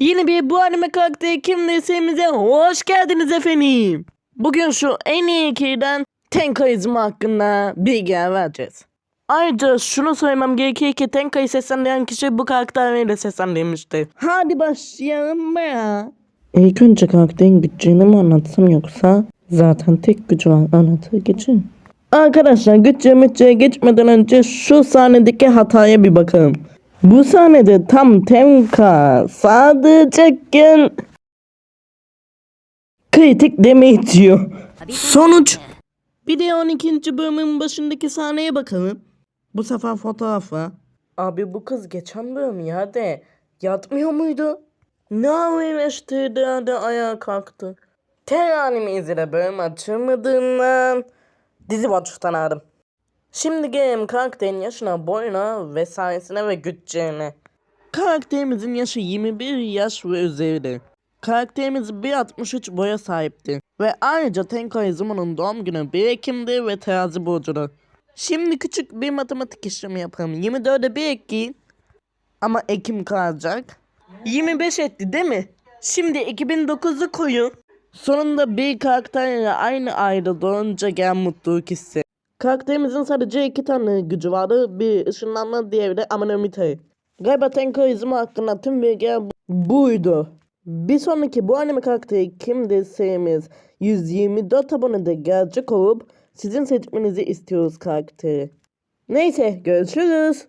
Yeni bir bu anime karakteri kimdir serimize hoş geldiniz efendim. Bugün şu en iyi ikiliden Tenkaizm hakkında bilgi vereceğiz. Ayrıca şunu söylemem gerekir ki Tenkai'yi seslendiren kişi bu karakterleriyle seslendirmiştir. Hadi başlayalım be ya. İlk önce karakterin gücünü mü anlatsam yoksa zaten tek gücü var anlatır geçin. Arkadaşlar güççe müççe geçmeden önce şu sahnedeki hataya bir bakalım. Bu sahnede tam Tenka sadecekken kritik deme diyor. Sonuç. Bir de 12. bölümün başındaki sahneye bakalım. Bu sefer fotoğrafa. Abi bu kız geçen bölüm yerde yatmıyor muydu? Ne ağırlaştırdı hadi ayağa kalktı. Ter anime izle bölüm açılmadığından dizi watch'tan aradım. Şimdi gelelim karakterin yaşına, boyuna, vesairesine ve güçlerine. Karakterimizin yaşı 21 yaş ve üzeri. Karakterimiz 1.63 boya sahipti. Ve ayrıca Tenkai Zumo'nun doğum günü 1 Ekim'di ve terazi burcudur. Şimdi küçük bir matematik işlemi yapalım. 24'e 1 ekleyin. Ama Ekim kalacak. 25 etti değil mi? Şimdi 2009'u koyun. Sonunda bir karakterle aynı ayda doğunca gelen mutluluk hissi. Karakterimizin sadece iki tane gücü vardı. Bir ışınlanma, diğeri de Amanomite. Galiba Tenkoizm hakkında tüm bilgiler bu- buydu. Bir sonraki bu anime karakteri kimdir serimiz 124 abonede gelecek olup sizin seçmenizi istiyoruz karakteri. Neyse görüşürüz.